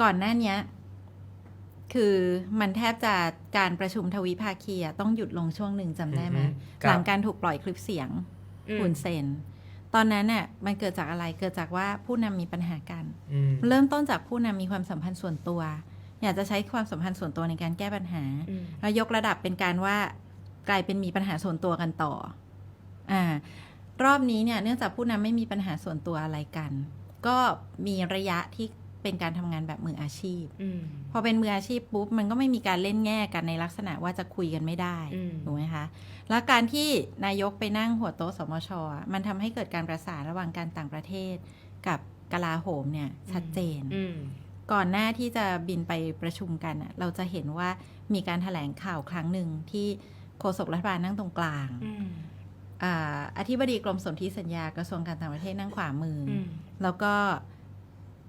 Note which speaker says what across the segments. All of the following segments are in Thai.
Speaker 1: ก่อนหน้าเนี้ยคือมันแทบจะการประชุมทวิภาคีอะต้องหยุดลงช่วงหนึ่งจำได้ไหม
Speaker 2: อือฮึครับ
Speaker 1: หลังการถูกปล่อยคลิปเสียง
Speaker 3: อืม
Speaker 1: หุ่นเซนตอนนั้นน่ะมันเกิดจากอะไรเกิดจากว่าผู้นำมีปัญหากัน
Speaker 2: อืม
Speaker 1: เริ่มต้นจากผู้นำมีความสัมพันธ์ส่วนตัว อยากจะใช้ความสัมพันธ์ส่วนตัวในการแก้ปัญหา
Speaker 3: อืม
Speaker 1: แล้วยกระดับเป็นการว่ากลายเป็นมีปัญหาส่วนตัวกันต่ออ่ารอบนี้เนี่ยเนื่องจากผู้นำไม่มีปัญหาส่วนตัวอะไรกัน ก็มีระยะที่ เป็นการทำงานแบบมืออาชีพ
Speaker 3: อืม
Speaker 1: พอเป็นมืออาชีพปุ๊บมันก็ไม่มีการเล่นแง่กันในลักษณะว่าจะคุยกันไม่ได้
Speaker 3: อืม
Speaker 1: ถูกไหมคะ แล้วการที่นายกไปนั่งหัวโต๊ะสมชอะมันทำให้เกิดการประสานระหว่างการต่างประเทศ กับกลาโหมเนี่ยชัดเจน
Speaker 3: อืม
Speaker 1: ก่อนหน้าที่จะบินไปประชุมกันอะเราจะเห็นว่ามีการถแถลงข่าวครั้งหนึ่งที่โฆษกรัฐบาลนั่งตรงกลาง
Speaker 3: อืม
Speaker 1: อาอธิบดีกรมสนธิสัญญากระทรวงการต่างประเทศนั่งขวามืออ
Speaker 3: อืม
Speaker 1: แล้วก็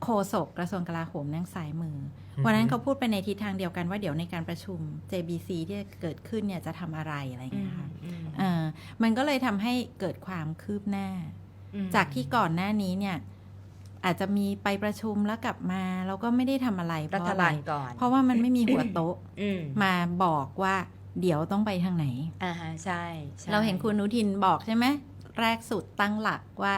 Speaker 1: โฆษกกระทรวงกลาโหมนั่งซ้ายมืออ
Speaker 2: ม
Speaker 1: วันนั้นเขาพูดไปในทิศทางเดียวกันว่าเดี๋ยวในการประชุม JBC ที่จะเกิดขึ้นเนี่ยจะทำอะไรอะไรอย่าง
Speaker 3: อื
Speaker 1: เงี้
Speaker 3: ม
Speaker 1: ยค่ะ
Speaker 3: อืม
Speaker 1: เอ่อมันก็เลยทำให้เกิดความคืบหน้า
Speaker 3: อืม
Speaker 1: จากที่ก่อนหน้านี้เนี่ยอาจจะมีไปประชุมแล้วกลับมาแล้วก็ไม่ได้ทำอะไรเพ
Speaker 3: รั
Speaker 1: ราะ
Speaker 3: ฐ
Speaker 1: อะไร
Speaker 3: บาลก่อน
Speaker 1: เพราะว่ามันไม่มีหัวโต๊ะ
Speaker 3: อืม
Speaker 1: มาบอกว่าเดี๋ยวต้องไปทางไหน
Speaker 3: อ่าฮะใช่ใช่
Speaker 1: เราเห็นคุณอนุทินบอกใช่ไหมแรกสุดตั้งหลักว่า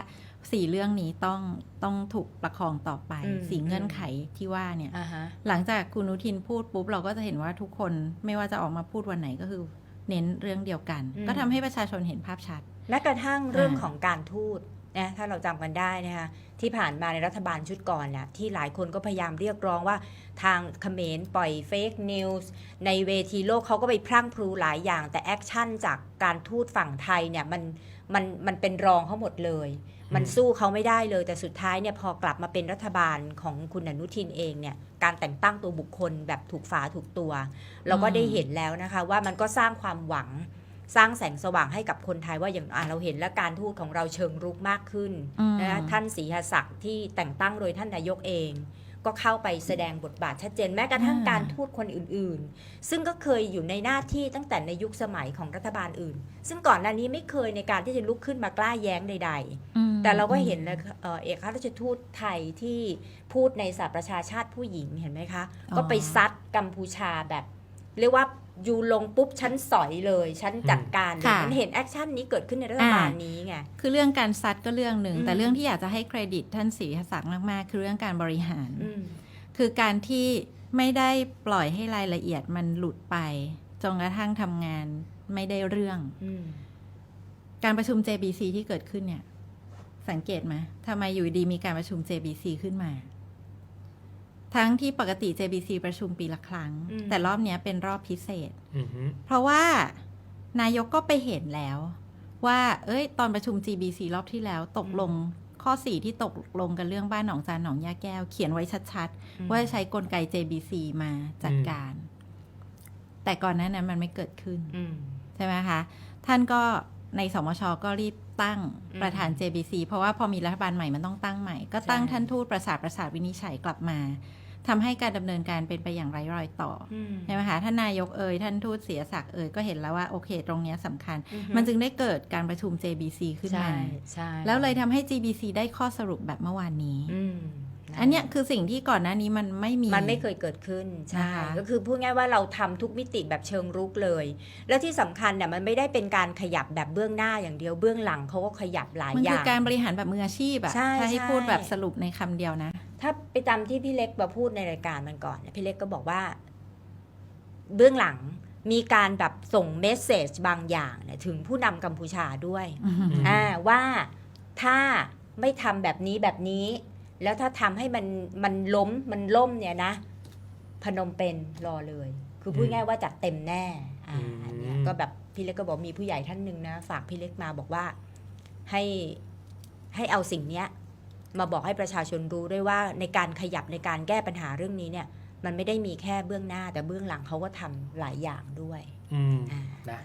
Speaker 1: สี่เรื่องนี้ต้องต้องถูกประคองต่อไป
Speaker 3: อืม
Speaker 1: สี่เงื่อนไขที่ว่าเนี่ย
Speaker 3: อ่าฮะ
Speaker 1: หลังจากคุณอนุทินพูดปุ๊บเราก็จะเห็นว่าทุกคนไม่ว่าจะออกมาพูดวันไหนก็คือเน้นเรื่องเดียวกัน ก็ทำให้ประชาชนเห็นภาพชัด
Speaker 3: แม้กระทั่งเรื่อง
Speaker 1: อ่า
Speaker 3: ของการทูตนะถ้าเราจำกันได้นะคะที่ผ่านมาในรัฐบาลชุดก่อนน่ะที่หลายคนก็พยายามเรียกร้องว่าทางเขมรปล่อยเฟกนิวส์ในเวทีโลกเขาก็ไปพรั่งพรูหลายอย่าง แต่แอคชั่นจากการทูตฝั่งไทยเนี่ยมัน มันมันเป็นรองเขาหมดเลย มันสู้เขาไม่ได้เลย แต่สุดท้ายเนี่ยพอกลับมาเป็นรัฐบาลของคุณอนุทินเองเนี่ยการแต่งตั้งตัวบุคคลแบบถูกฝาถูกตัว เราก็ได้เห็นแล้วนะคะว่ามันก็สร้างความหวังสร้างแสงสว่างให้กับคนไทยว่าอย่างอะเราเห็นแล้วการทูตของเราเชิงรุกมากขึ้น
Speaker 1: อืม
Speaker 3: นะท่านศรีหศักดิ์ที่แต่งตั้งโดยท่านนายกเอง ก็เข้าไปแสดงบทบาทชัดเจนแม้กระทั่ง
Speaker 1: อ่า
Speaker 3: การทูตคนอื่นๆ ซึ่งก็เคยอยู่ในหน้าที่ตั้งแต่ในยุคสมัยของรัฐบาลอื่น ซึ่งก่อนหน้านี้ไม่เคยในการที่จะลุกขึ้นมากล้าแย้งใดๆ
Speaker 1: อืม
Speaker 3: แต่เราก็เห็นเลยเอ่อเอกอัครราชทูตไทยที่พูดในสหประชาชาติผู้หญิงเห็นไหมคะ
Speaker 1: อ๋อ
Speaker 3: ก็ไปซัดกัมพูชาแบบ เรียกว่า ยูลงปุ๊บฉันสอยเลยฉันจัดการเลย
Speaker 1: ค่ะ
Speaker 3: มันเห็นแอคชั่นนี้เกิดขึ้นในรัฐบาลนี้ไง
Speaker 1: คือเรื่องการซัดก็เรื่องหนึ่ง
Speaker 3: อืม
Speaker 1: แต่เรื่องที่อยากจะให้เครดิตท่านศรีศักดิ์มากๆ คือเรื่องการบริหาร
Speaker 3: อืม
Speaker 1: คือการที่ไม่ได้ปล่อยให้รายละเอียดมันหลุดไปจนกระทั่งทำงานไม่ได้เรื่อง
Speaker 3: อืม
Speaker 1: การประชุม JBC ที่เกิดขึ้นเนี่ย สังเกตไหมทำไมอยู่ดีมีการประชุม JBC ขึ้นมา ทั้งที่ปกติ JBC ประชุมปีละครั้ง
Speaker 3: อืม
Speaker 1: แต่รอบเนี้ยเป็นรอบพิเศษ
Speaker 2: อือฮึ
Speaker 1: เพราะว่านายกก็ไปเห็นแล้ว ว่า เอ้ย ตอนประชุม GBC รอบที่แล้วตกลงข้อสี่ที่ตกลงกันเรื่องบ้านหนองจานหนองยาแก้ว เขียนไว้ชัดๆ ว่าจะใช้กลไก JBC มาจัดการ แต่ก่อนหน้านั้นมันไม่เกิดขึ้น
Speaker 3: อืม
Speaker 1: ใช่ไหมคะ ท่านก็ในสมชก็รีบ ตั้ง
Speaker 3: อืม
Speaker 1: ประธาน JBC เพราะว่าพอมีรัฐบาลใหม่มันต้องตั้งใหม่ ก็ตั้ง
Speaker 3: ใช่
Speaker 1: ท่านทูตประสาทประสาทวินิจฉัยกลับมาทำให้การดำเนินการเป็นไปอย่างไร้รอยต่ออ
Speaker 3: อืม
Speaker 1: ใช่ไหมคะท่านนายกเอ่ยท่านทูตเสียศักดิ์เอ่ยก็เห็นแล้วว่าโอเค ตรงเนี้ยสำคัญ
Speaker 3: อื
Speaker 1: มันจึงได้เกิดการประชุม JBC ขึ้น
Speaker 3: ใช่
Speaker 1: มา
Speaker 3: ใช่
Speaker 1: แล้วเลยทำให้ GBC ได้ข้อสรุปแบบเมื่อวานนี้
Speaker 3: อืม
Speaker 1: อันเนี้ยคือสิ่งที่ก่อนหน้านี้มันไม่มี
Speaker 3: มันไม่เคยเกิดขึ้นใช่
Speaker 1: นะคะ
Speaker 3: ก็คือพูดง่ายว่าเราทำทุกมิติแบบเชิงรุกเลย แล้วที่สำคัญเนี่ยมันไม่ได้เป็นการขยับแบบเบื้องหน้าอย่างเดียวเบื้องหลังเขาก็ขยับหลาย
Speaker 1: มัน
Speaker 3: อ
Speaker 1: คือย่างการบริหารแบบมืออาชีพอะ
Speaker 3: ใช่
Speaker 1: ถ้าให้
Speaker 3: ใช่
Speaker 1: พูดแบบสรุปในคำเดียวนะ
Speaker 3: ถ้าไปจำที่พี่เล็กมาพูดในรายการมันก่อนเนี่ยพี่เล็กก็บอกว่า เบื้องหลังมีการแบบส่งเมสเซจบางอย่างเนี่ยถึงผู้นำกัมพูชาด้วยอ่าว่าถ้าไม่ทำแบบนี้แบบนี้ แล้วถ้าทำให้มันมันล้มมันล่มเนี่ยนะ พนมเป็นรอเลย คือพูด
Speaker 2: อืม
Speaker 3: ง่ายว่าจัดเต็มแน่อ่า
Speaker 2: อืม
Speaker 3: อันเนี้ยก็แบบพี่เล็กก็บอกมีผู้ใหญ่ท่านหนึ่งนะ ฝากพี่เล็กมาบอกว่าให้ให้เอาสิ่งเนี้ยมาบอกให้ประชาชนรู้ด้วยว่าในการขยับในการแก้ปัญหาเรื่องนี้เนี่ย มันไม่ได้มีแค่เบื้องหน้าแต่เบื้องหลังเขาก็ทำหลายอย่างด้วย
Speaker 2: อืม
Speaker 3: อ่า
Speaker 2: นะ